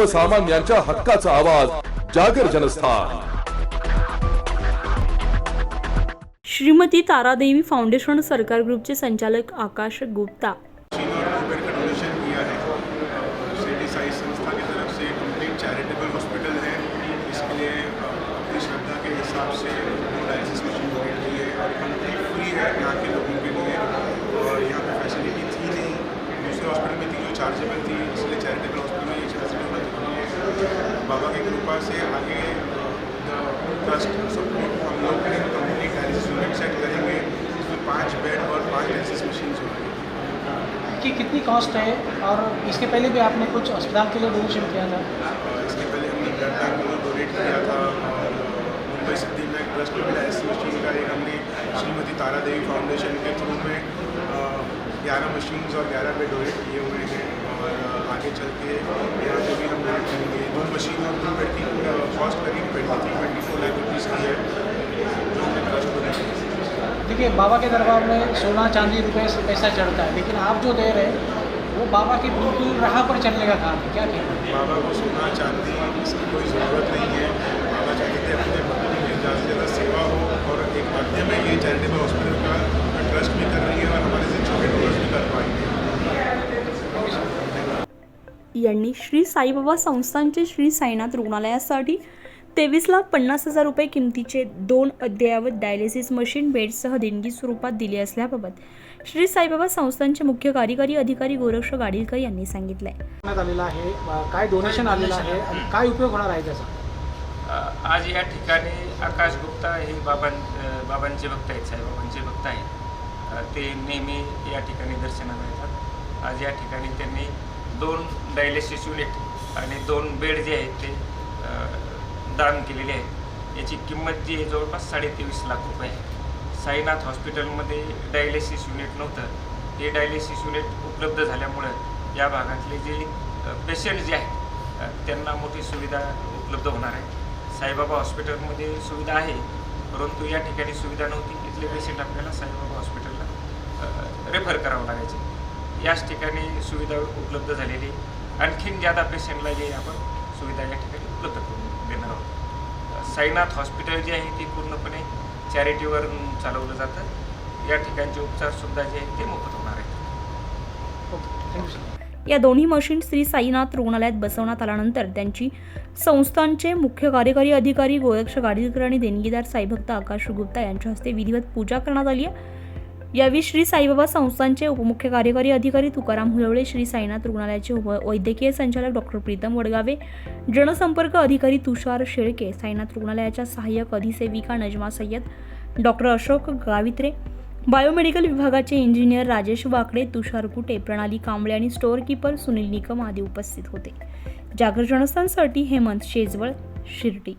सर्वसामान्यांच्या हक्काचा आवाज जागर जनस्थान. श्रीमती तारादेवी फाउंडेशन सरकार ग्रुपचे संचालक आकाश गुप्ता. मशीन और ट्यूबवेल का डोनेशन किया है शिरडी साई संस्था की तरफ से कंप्लीट चैरिटेबल हॉस्पिटल है इसके लिए अ, अपनी श्रद्धा के हिसाब से दो डायलिसिस मशीन डोनेट की है और कंप्लीट फ्री है यहाँ के लोगों के लिए और यहाँ पे फैसिलिटी थी नहीं। दूसरे हॉस्पिटल में थी जो चार्जेबल थी इसलिए चैरिटेबल बाबा की कृपा से आगे ट्रस्ट सपोर्ट हम लोग कंप्लीट डायलिसिस यूनिट सेट करेंगे इसमें पाँच बेड और पाँच डायलिसिस मशीन होंगी। कि कितनी कॉस्ट है? और इसके पहले भी आपने कुछ अस्पताल के लिए डोनेशन किया था? इसके पहले हमने ब्लड बैंक को डोनेट किया था और मुंबई सिद्धि में ट्रस्ट डायलिसिस मशीन का एक हमने श्रीमती तारा देवी फाउंडेशन के थ्रू में ग्यारह मशीन्स और ग्यारह बेड डोनेट किए हुए हैं और आगे चल के यहाँ पे भी हम डोनेट करेंगे दो मशीन और बेड की कॉस्ट करीब twenty three twenty four lakh rupees की है देखिए बाबा के दरबार में सोना चांदी रुपये से पैसा चढ़ता है लेकिन आप जो दे रहे हैं वो बाबा की बिल्कुल राह पर चलने का काम है। क्या कहना है बाबा को सोना चांदी इसकी कोई ज़रूरत नहीं है। बाबा चाहते थे अपने भक्तों की ज़्यादा से ज़्यादा सेवा हो यांनी श्री साईबाबा संस्थानचे श्री साईनाथ रुग्णालयासाठी तेवीस लाख पन्नास हजार रुपये किमतीचे दोन अद्ययावत डायलिसिस मशीन बेडसह देणगी स्वरूपात दिली असल्याबाबत श्री साईबाबा संस्थानचे मुख्य कार्यकारी अधिकारी गोरक्ष गाडीलकर यांनी सांगितलंय. करण्यात आलेला आहे. काय डोनेशन आलेलं आहे आणि काय उपयोग होणार आहे त्याचा? आज या ठिकाणी आकाश गुप्ता हे बाबां बाबांचे भक्त आहेत साईबाबांचे भक्त आहेत. ते नेहमी या ठिकाणी दर्शनाला येतात. आज या ठिकाणी त्यांनी दोन डायलिसिस युनिट आणि दोन बेड जे आहेत ते दान केलेले आहेत. याची किंमत जी आहे जवळपास साडेतेवीस लाख रुपये आहे. साईनाथ हॉस्पिटलमध्ये डायलिसिस युनिट नव्हतं. हे डायलिसिस युनिट उपलब्ध झाल्यामुळं या भागातले जे पेशंट जे आहेत त्यांना मोठी सुविधा उपलब्ध होणार आहे. साईबाबा हॉस्पिटलमध्ये सुविधा आहे परंतु या ठिकाणी सुविधा नव्हती. इथले पेशंट आपल्याला साईबाबा हॉस्पिटलला रेफर करावं लागायचे. याच ठिकाणी सुविधा उपलब्ध झालेली आहे. आणखीन ज्यादा पेशंटला जे आपण सुविधा या ठिकाणी उपलब्ध करून देणार आहोत. साईनाथ हॉस्पिटल जे आहे ते पूर्णपणे चॅरिटीवर चालवलं जातं. या ठिकाणचे उपचारसुद्धा जे आहेत ते मोफत होणार आहेत. Okay thank you sir. या दोन्ही मशीन श्री साईनाथ रुग्णालयात बसवण्यात आल्यानंतर त्यांची संस्थानचे मुख्य कार्यकारी अधिकारी गोरक्ष गाडीलकर आणि देणगीदार साईभक्त आकाश गुप्ता यांच्या हस्ते विधिवत पूजा करण्यात आली आहे. यावेळी श्री साईबाबा संस्थांचे उपमुख्य कार्यकारी अधिकारी तुकाराम हुलवळे श्री साईनाथ रुग्णालयाचे उप वैद्यकीय संचालक डॉक्टर प्रीतम वडगावे जनसंपर्क अधिकारी तुषार शेळके साईनाथ रुग्णालयाच्या सहाय्यक अधिसेविका नजमा सय्यद डॉक्टर अशोक गावित्रे बायोमेडिकल विभागाचे इंजिनियर राजेश वाकडे तुषार कुटे प्रणाली कांबळे आणि स्टोअर किपर सुनील निकम आदी उपस्थित होते. जागर जनस्थानसाठी हेमंत शेजवळ शिर्डी.